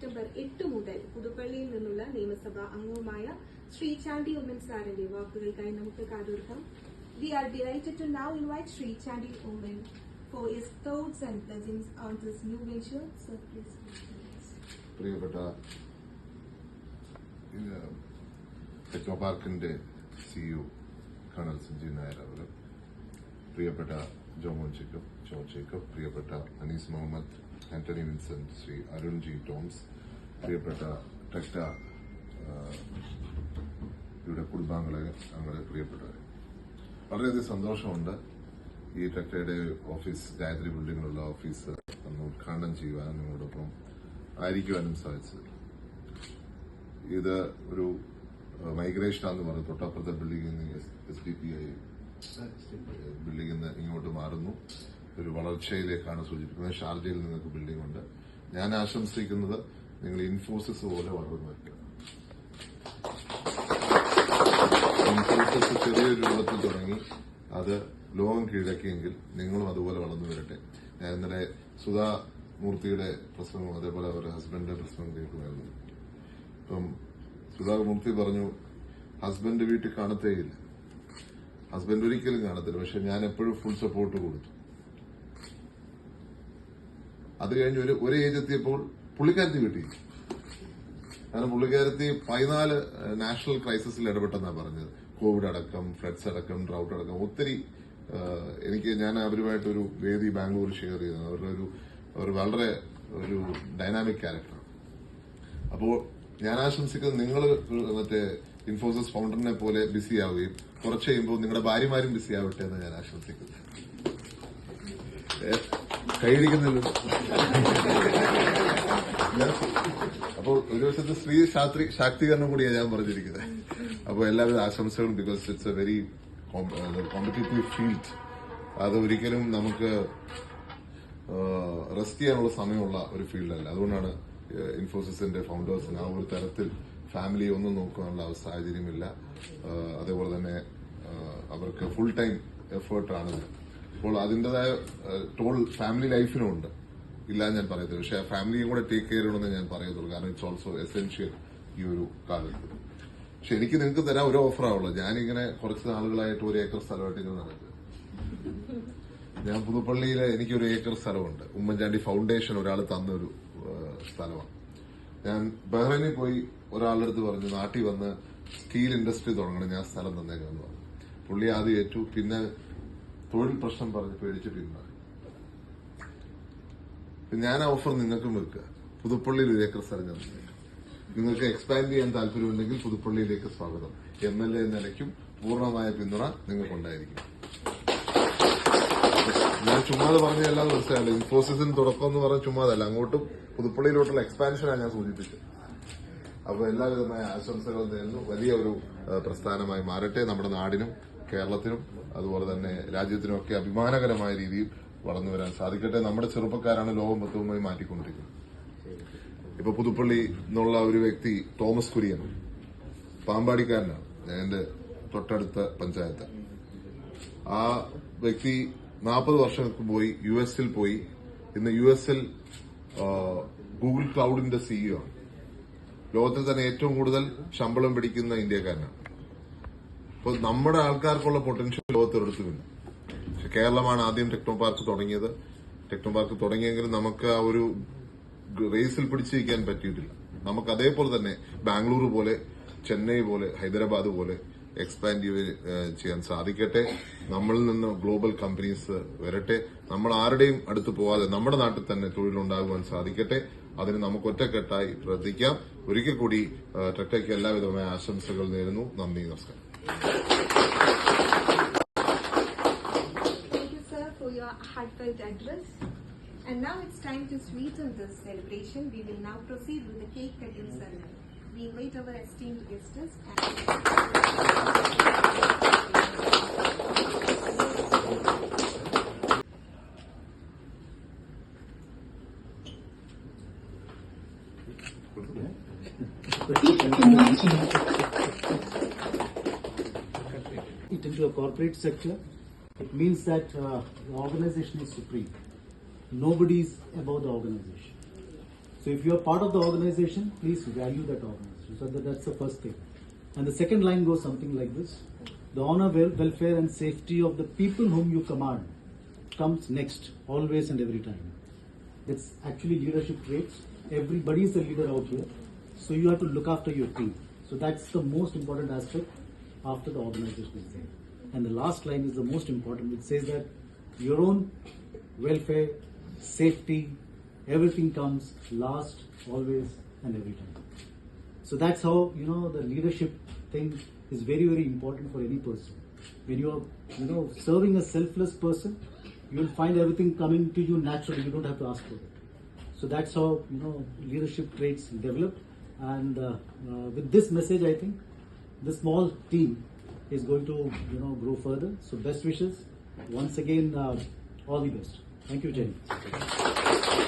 September എട്ട് മുതൽ പുതുപ്പള്ളിയിൽ നിന്നുള്ള നിയമസഭാ അംഗവുമായ ശ്രീ ചാണ്ടി ഉമ്മൻ സാറിന്റെ വാക്കുകൾക്കായി നമുക്ക് കാതോർക്കാം. We are delighted to now invite Shri Chandy Oommen for his thoughts and blessings on this new venture sir please. പ്രിയപ്പെട്ട techno CEO colonel Sanjeev Nair അവർ പ്രിയപ്പെട്ട ജോമോൻ ജേക്കബ് ജോ ജേക്കബ് പ്രിയപ്പെട്ട അനീസ് മുഹമ്മദ് ആന്റണി വിൻസെന്റ് ശ്രീ അരുൺ ജി ടോംസ് പ്രിയപ്പെട്ട ടെക്ട യുടെ കുടുംബാംഗങ്ങളെ ഞങ്ങളുടെ പ്രിയപ്പെട്ടവരെ. വളരെയധികം സന്തോഷമുണ്ട് ഈ ടെക്ടയുടെ ഓഫീസ് ഗായത്രി ബിൽഡിങ്ങിലുള്ള ഓഫീസ് അന്ന് ഉദ്ഘാടനം ചെയ്യുവാനും നിങ്ങളോടൊപ്പം ആയിരിക്കുവാനും സാധിച്ചത്. ഇത് ഒരു മൈഗ്രേഷനാന്ന് പറഞ്ഞു. തൊട്ടപ്പുറത്തെ ബിൽഡിംഗിൽ നിന്ന് എസ് ഡി പി ഐ ബിൽഡിംഗിൽ നിന്ന് ഇങ്ങോട്ട് മാറുന്നു. ഒരു വളർച്ചയിലേക്കാണ് സൂചിപ്പിക്കുന്നത്. ഷാർജയിൽ നിങ്ങൾക്ക് ബിൽഡിംഗ് ഉണ്ട്. ഞാൻ ആശംസിക്കുന്നത് നിങ്ങൾ ഇൻഫോസിസ് പോലെ വളർന്നു വരിക ഇൻഫോസിസ് ചെറിയൊരു രൂപത്തിൽ തുടങ്ങി. അത് ലോകം കീഴടക്കിയെങ്കിൽ നിങ്ങളും അതുപോലെ വളർന്നു വരട്ടെ. ഞാൻ ഇന്നലെ സുധാ മൂർത്തിയുടെ പ്രസംഗവും അതേപോലെ അവരുടെ ഹസ്ബൻഡിന്റെ പ്രസംഗം കേൾക്കുമായിരുന്നു ഇപ്പം സുധാമൂർത്തി പറഞ്ഞു ഹസ്ബൻഡ് വീട്ടിൽ കാണത്തേയില്ല ഹസ്ബൻഡ് ഒരിക്കലും കാണത്തില്ല. പക്ഷെ ഞാൻ എപ്പോഴും ഫുൾ സപ്പോർട്ട് കൊടുത്തു. അത് കഴിഞ്ഞ് ഒരു ഒരു ഏജ് എത്തിയപ്പോൾ പുള്ളിക്കാരത്തി വീട്ടിൽ. കാരണം പുള്ളിക്കാരത്തി പതിനാല് നാഷണൽ ക്രൈസിസിൽ ഇടപെട്ടെന്നാണ് പറഞ്ഞത്. കോവിഡ് അടക്കം ഫ്ലഡ്സ് അടക്കം ഡ്രൗട്ട് അടക്കം. ഒത്തിരി എനിക്ക് ഞാൻ അവരുമായിട്ടൊരു വേദി ബാംഗ്ലൂർ ഷെയർ ചെയ്തത് അവരുടെ ഒരു അവർ വളരെ ഒരു ഡൈനാമിക് ക്യാരക്ടറാണ് അപ്പോൾ ഞാൻ ആശംസിക്കുന്നത് നിങ്ങൾ മറ്റേ ഇൻഫോസിസ് ഫൗണ്ടറിനെ പോലെ ബിസി ആവുകയും കുറച്ച് കഴിയുമ്പോൾ നിങ്ങളുടെ ഭാര്യമാരും ബിസി ആവട്ടെ എന്ന് ഞാൻ ആശംസിക്കുന്നു കൈയടിക്കുന്നില്ല. അപ്പോൾ ഒരു വശത്ത് സ്ത്രീ ശാസ്ത്രീ ശാക്തീകരണം കൂടിയാണ് ഞാൻ പറഞ്ഞിരിക്കുന്നത് അപ്പോൾ എല്ലാവിധ ആശംസകളും because it's a very competitive field അത് ഒരിക്കലും നമുക്ക് റെസ്റ്റ് ചെയ്യാനുള്ള സമയമുള്ള ഒരു ഫീൽഡല്ല അതുകൊണ്ടാണ് ഇൻഫോസിസിന്റെ ഫൗണ്ടേഴ്സിന് ആ ഒരു തരത്തിൽ ഫാമിലി ഒന്നും നോക്കാനുള്ള സാഹചര്യമില്ല. അതേപോലെ തന്നെ അവർക്ക് ഫുൾ ടൈം എഫേർട്ടാണ് അപ്പോൾ അതിന്റെതായ ടോൾ ഫാമിലി ലൈഫിനുണ്ട് ഇല്ല ഞാൻ പറയത്തില്ല. പക്ഷെ ആ ഫാമിലിയും കൂടെ ടേക്ക് കെയർ ചെയ്യണമെന്ന് ഞാൻ പറയത്തുള്ളൂ. കാരണം ഇറ്റ്സ് ഓൾസോ എസെൻഷ്യൽ ഈ ഒരു കാലത്ത്. പക്ഷെ എനിക്ക് നിങ്ങൾക്ക് തരാൻ ഒരു ഓഫറാവുള്ളൂ ഞാനിങ്ങനെ കുറച്ച് നാളുകളായിട്ട് ഒരു ഏക്കർ സ്ഥലമായിട്ട് ഇങ്ങനെ നടക്കുക ഞാൻ എനിക്ക് ഒരു ഏക്കർ സ്ഥലമുണ്ട്. ഉമ്മൻചാണ്ടി ഫൗണ്ടേഷൻ ഒരാൾ തന്നൊരു സ്ഥലമാണ്. ഞാൻ ബഹ്റൈനിൽ പോയി ഒരാളുടെ അടുത്ത് പറഞ്ഞു നാട്ടിൽ വന്ന് സ്റ്റീൽ ഇൻഡസ്ട്രി തുടങ്ങണം ഞാൻ സ്ഥലം തന്നേക്കാന്ന് പറഞ്ഞു. പുള്ളി ആദ്യം ഏറ്റു പിന്നെ തൊഴിൽ പ്രശ്നം പറഞ്ഞ് പേടിച്ച് പിന്മാറി ഞാൻ ഓഫർ നിങ്ങൾക്കും വെക്കുക. പുതുപ്പള്ളിയിൽ ഒരു ഏക്കർ സ്ഥലം ഞാൻ നിങ്ങൾക്ക് എക്സ്പാൻഡ് ചെയ്യാൻ താല്പര്യമുണ്ടെങ്കിൽ പുതുപ്പള്ളിയിലേക്ക് സ്വാഗതം. എം എൽ എ നിലയ്ക്കും പൂർണമായ പിന്തുണ നിങ്ങൾക്കുണ്ടായിരിക്കും. ഞാൻ ചുമ്മാതെ പറഞ്ഞതല്ലാതെ മനസ്സിലായില്ല ഇൻഫോസിസിന് തുടക്കം എന്ന് പറഞ്ഞ ചുമ്മാതല്ല അങ്ങോട്ടും പുതുപ്പള്ളിയിലോട്ടുള്ള എക്സ്പാൻഷനാണ് ഞാൻ സൂചിപ്പിച്ചത്. അപ്പൊ എല്ലാവിധമായ ആശംസകളും നേരുന്നു. വലിയ ഒരു പ്രസ്ഥാനമായി മാറട്ടെ നമ്മുടെ നാടിനും കേരളത്തിനും അതുപോലെ തന്നെ രാജ്യത്തിനും ഒക്കെ അഭിമാനകരമായ രീതിയിൽ വളർന്നു വരാൻ സാധിക്കട്ടെ. നമ്മുടെ ചെറുപ്പക്കാരാണ് ലോകം മൊത്തവുമായി മാറ്റിക്കൊണ്ടിരിക്കുന്നത്. ഇപ്പൊ പുതുപ്പള്ളി എന്നുള്ള ഒരു വ്യക്തി തോമസ് കുര്യൻ പാമ്പാടിക്കാരനാണ്. എന്റെ തൊട്ടടുത്ത പഞ്ചായത്ത്. ആ വ്യക്തി നാൽപ്പത് വർഷങ്ങൾക്ക് പോയി യു എസിൽ പോയി. ഇന്ന് യു എസിൽ ഗൂഗിൾ ക്ലൗഡിന്റെ സിഇഒ ആണ്. ലോകത്തിൽ തന്നെ ഏറ്റവും കൂടുതൽ ശമ്പളം പിടിക്കുന്ന ഇന്ത്യക്കാരനാണ്. അപ്പോൾ നമ്മുടെ ആൾക്കാർക്കുള്ള പൊട്ടൻഷ്യൽ ലോകത്തൊരിടത്തുമില്ല പക്ഷെ കേരളമാണ് ആദ്യം ടെക്നോ പാർക്ക് തുടങ്ങിയത്. ടെക്നോ പാർക്ക് തുടങ്ങിയെങ്കിലും നമുക്ക് ആ ഒരു റേസിൽ പിടിച്ചു നിൽക്കാൻ പറ്റിയിട്ടില്ല. നമുക്ക് അതേപോലെ തന്നെ ബാംഗ്ലൂർ പോലെ ചെന്നൈ പോലെ ഹൈദരാബാദ് പോലെ എക്സ്പാൻഡ് ചെയ്യാൻ സാധിക്കട്ടെ. നമ്മളിൽ നിന്ന് ഗ്ലോബൽ കമ്പനീസ് വരട്ടെ. നമ്മൾ ആരുടെയും അടുത്ത് പോവാതെ നമ്മുടെ നാട്ടിൽ തന്നെ തൊഴിലുണ്ടാകുവാൻ സാധിക്കട്ടെ. അതിന് നമുക്ക് ഒറ്റക്കെട്ടായി പ്രവർത്തിക്കാം ഒരിക്കൽ കൂടി ടെക്ടയ്ക്ക് എല്ലാവിധമായ ആശംസകൾ നേരുന്നു നന്ദി നമസ്കാരം. And now it's time to sweeten this celebration. We will now proceed with the cake cutting ceremony. We invite our esteemed guests and into a corporate sector, it means that uh, the organization is supreme. Nobody is above the organization. So if you are part of the organization, please value that organization. So that, that's the first thing. And the second line goes something like this. The honor, wel- welfare and safety of the people whom you command comes next, always and every time. It's actually leadership traits. Everybody is a leader out here. So you have to look after your team. So that's the most important aspect after the organization is there. And the last line is the most important. It says that your own welfare, safety, everything comes last, always, and every time. So that's how you know the leadership thing is very very important for any person. When you are you know serving a selfless person, you will find everything coming to you naturally. You don't have to ask for it. So that's how you know leadership traits develop. And uh, uh, with this message, I think the small team is going to you know grow further. So best wishes. Once again, uh, all the best. Thank you, Jenny.